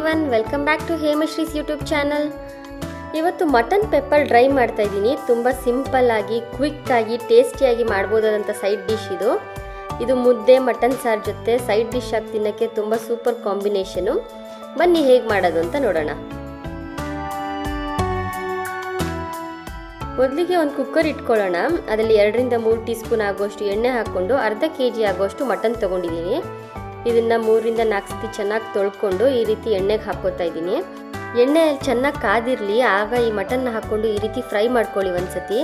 Everyone welcome back to Hemashree's YouTube channel ಇವತ್ತು mutton pepper dry ಮಾಡ್ತಾ ಇದ್ದೀನಿ. ತುಂಬ ಸಿಂಪಲ್ ಆಗಿ ಕ್ವಿಕ್ ಆಗಿ ಟೇಸ್ಟಿಯಾಗಿ ಮಾಡ್ಬೋದಾದಂಥ ಸೈಡ್ ಡಿಶ್ ಇದು. ಇದು ಮುದ್ದೆ, ಮಟನ್ ಸಾರು ಜೊತೆ ಸೈಡ್ ಡಿಶ್ ಆಗಿ ತಿನ್ನೋಕ್ಕೆ ತುಂಬ ಸೂಪರ್ ಕಾಂಬಿನೇಷನು ಬನ್ನಿ ಹೇಗೆ ಮಾಡೋದು ಅಂತ ನೋಡೋಣ. ಮೊದಲಿಗೆ ಒಂದು ಕುಕ್ಕರ್ ಇಟ್ಕೊಳ್ಳೋಣ. ಅದರಲ್ಲಿ ಎರಡರಿಂದ ಮೂರು ಟೀ ಸ್ಪೂನ್ ಆಗುವಷ್ಟು ಎಣ್ಣೆ ಹಾಕ್ಕೊಂಡು ಅರ್ಧ ಕೆ ಜಿ ಆಗುವಷ್ಟು ಮಟನ್ ತೊಗೊಂಡಿದ್ದೀನಿ. ಇದನ್ನು ಮೂರಿಂದ ನಾಲ್ಕು ಸತಿ ಚೆನ್ನಾಗಿ ತೊಳ್ಕೊಂಡು ಈ ರೀತಿ ಎಣ್ಣೆಗೆ ಹಾಕೋತಾ ಇದ್ದೀನಿ. ಎಣ್ಣೆ ಚೆನ್ನಾಗಿ ಕಾದಿರಲಿ, ಆಗ ಈ ಮಟನ್ನ ಹಾಕ್ಕೊಂಡು ಈ ರೀತಿ ಫ್ರೈ ಮಾಡ್ಕೊಳ್ಳಿ ಒಂದ್ಸತಿ.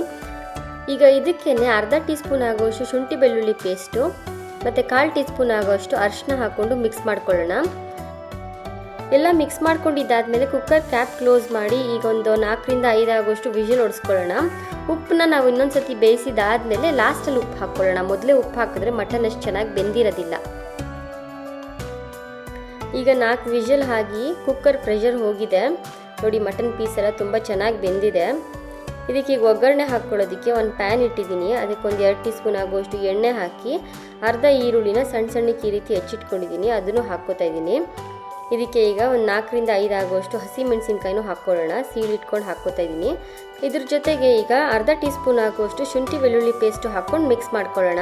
ಈಗ ಇದಕ್ಕೇನೆ ಅರ್ಧ ಟೀ ಸ್ಪೂನ್ ಆಗುವಷ್ಟು ಶುಂಠಿ ಬೆಳ್ಳುಳ್ಳಿ ಪೇಸ್ಟು, ಮತ್ತು ಕಾಲು ಟೀ ಸ್ಪೂನ್ ಆಗೋಷ್ಟು ಅರಿಶಿನ ಹಾಕ್ಕೊಂಡು ಮಿಕ್ಸ್ ಮಾಡ್ಕೊಳ್ಳೋಣ. ಎಲ್ಲ ಮಿಕ್ಸ್ ಮಾಡ್ಕೊಂಡಿದ್ದಾದಮೇಲೆ ಕುಕ್ಕರ್ ಕ್ಯಾಪ್ ಕ್ಲೋಸ್ ಮಾಡಿ ಈಗ ಒಂದು ನಾಲ್ಕರಿಂದ ಐದು ಆಗೋಷ್ಟು ವಿಜಿಲ್ ಹೊಡಿಸ್ಕೊಳ್ಳೋಣ ಉಪ್ಪನ್ನ ನಾವು ಇನ್ನೊಂದು ಸತಿ ಬೇಯಿಸಿದಾದ್ಮೇಲೆ ಲಾಸ್ಟಲ್ಲಿ ಉಪ್ಪು ಹಾಕ್ಕೊಳ್ಳೋಣ. ಮೊದಲೇ ಉಪ್ಪು ಹಾಕಿದ್ರೆ ಮಟನ್ ಅಷ್ಟು ಚೆನ್ನಾಗಿ ಬೆಂದಿರೋದಿಲ್ಲ. ಈಗ ನಾಲ್ಕು ವಿಷಲ್ ಆಗಿ ಕುಕ್ಕರ್ ಪ್ರೆಷರ್ ಹೋಗಿದೆ. ನೋಡಿ ಮಟನ್ ಪೀಸ್ ಎಲ್ಲ ತುಂಬ ಚೆನ್ನಾಗಿ ಬೆಂದಿದೆ. ಇದಕ್ಕೆ ಈಗ ಒಗ್ಗರಣೆ ಹಾಕ್ಕೊಳ್ಳೋದಕ್ಕೆ ಒಂದು ಪ್ಯಾನ್ ಇಟ್ಟಿದ್ದೀನಿ. ಅದಕ್ಕೆ ಒಂದು ಎರಡು ಟೀ ಸ್ಪೂನ್ ಆಗುವಷ್ಟು ಎಣ್ಣೆ ಹಾಕಿ, ಅರ್ಧ ಈರುಳ್ಳಿನ ಸಣ್ಣ ಸಣ್ಣಕ್ಕೆ ಈ ರೀತಿ ಹೆಚ್ಚಿಟ್ಕೊಂಡಿದ್ದೀನಿ. ಅದನ್ನು ಹಾಕ್ಕೋತಾ ಇದ್ದೀನಿ. ಇದಕ್ಕೆ ಈಗ ಒಂದು ನಾಲ್ಕರಿಂದ ಐದು ಆಗುವಷ್ಟು ಹಸಿ ಮೆಣಸಿನ್ಕಾಯಿನೂ ಹಾಕ್ಕೊಳ್ಳೋಣ. ಸೀಳಿಟ್ಕೊಂಡು ಹಾಕ್ಕೋತಾ ಇದ್ದೀನಿ. ಇದ್ರ ಜೊತೆಗೆ ಈಗ ಅರ್ಧ ಟೀ ಸ್ಪೂನ್ ಆಗುವಷ್ಟು ಶುಂಠಿ, ಬೆಳ್ಳುಳ್ಳಿ ಪೇಸ್ಟು ಹಾಕ್ಕೊಂಡು ಮಿಕ್ಸ್ ಮಾಡ್ಕೊಳ್ಳೋಣ.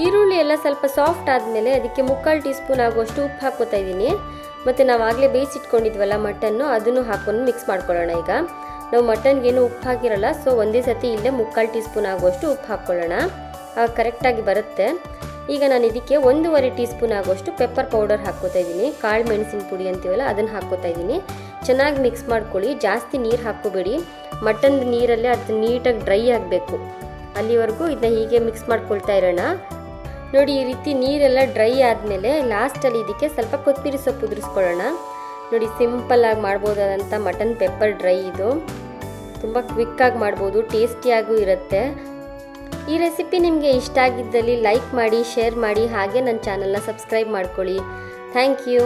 ಈರುಳ್ಳಿ ಎಲ್ಲ ಸ್ವಲ್ಪ ಸಾಫ್ಟ್ ಆದಮೇಲೆ ಅದಕ್ಕೆ ಮುಕ್ಕಾಲು ಟೀ ಸ್ಪೂನ್ ಆಗುವಷ್ಟು ಉಪ್ಪು ಹಾಕ್ಕೋತಾ ಇದ್ದೀನಿ. ಮತ್ತು ನಾವು ಆಗಲೇ ಬೇಯಿಸಿಟ್ಕೊಂಡಿದ್ವಲ್ಲ ಮಟನ್ನು, ಅದನ್ನು ಹಾಕೊಂಡು ಮಿಕ್ಸ್ ಮಾಡ್ಕೊಳ್ಳೋಣ ಈಗ. ನಾವು ಮಟನ್ಗೇನು ಉಪ್ಪು ಹಾಕಿರೋಲ್ಲ ಸೊ ಒಂದೇ ಸತಿ ಇಲ್ಲೇ ಮುಕ್ಕಾಲು ಟೀ ಸ್ಪೂನ್ ಆಗುವಷ್ಟು ಉಪ್ಪು ಹಾಕ್ಕೊಳ್ಳೋಣ. ಕರೆಕ್ಟಾಗಿ ಬರುತ್ತೆ. ಈಗ ನಾನು ಇದಕ್ಕೆ ಒಂದೂವರೆ ಟೀ ಸ್ಪೂನ್ ಆಗುವಷ್ಟು ಪೆಪ್ಪರ್ ಪೌಡರ್ ಹಾಕ್ಕೋತಾ ಇದ್ದೀನಿ. ಕಾಳು ಮೆಣಸಿನ ಪುಡಿ ಅಂತೀವಲ್ಲ, ಅದನ್ನು ಹಾಕ್ಕೋತಾ ಇದ್ದೀನಿ. ಚೆನ್ನಾಗಿ ಮಿಕ್ಸ್ ಮಾಡ್ಕೊಳ್ಳಿ, ಜಾಸ್ತಿ ನೀರು ಹಾಕೋಬೇಡಿ ಮಟನ್ ನೀರಲ್ಲೇ ಅದು ನೀಟಾಗಿ ಡ್ರೈ ಆಗಬೇಕು. ಅಲ್ಲಿವರೆಗೂ ಇದನ್ನ ಹೀಗೆ ಮಿಕ್ಸ್ ಮಾಡ್ಕೊಳ್ತಾ ಇರೋಣ. ನೋಡಿ, ಈ ರೀತಿ ನೀರೆಲ್ಲ ಡ್ರೈ ಆದಮೇಲೆ ಲಾಸ್ಟಲ್ಲಿ ಇದಕ್ಕೆ ಸ್ವಲ್ಪ ಕೊತ್ತಂಬರಿ ಸೊಪ್ಪು ಉದುರಿಸ್ಕೊಳ್ಳೋಣ. ನೋಡಿ ಸಿಂಪಲ್ಲಾಗಿ ಮಾಡ್ಬೋದಾದಂಥ ಮಟನ್ ಪೆಪ್ಪರ್ ಡ್ರೈ ಇದು. ತುಂಬ ಕ್ವಿಕ್ಕಾಗಿ ಮಾಡ್ಬೋದು ಟೇಸ್ಟಿಯಾಗೂ ಇರುತ್ತೆ. ಈ ರೆಸಿಪಿ ನಿಮಗೆ ಇಷ್ಟ ಆಗಿದ್ದಲ್ಲಿ ಲೈಕ್ ಮಾಡಿ ಶೇರ್ ಮಾಡಿ, ಹಾಗೆ ನನ್ನ ಚಾನಲ್ನ ಸಬ್ಸ್ಕ್ರೈಬ್ ಮಾಡ್ಕೊಳ್ಳಿ. Thank you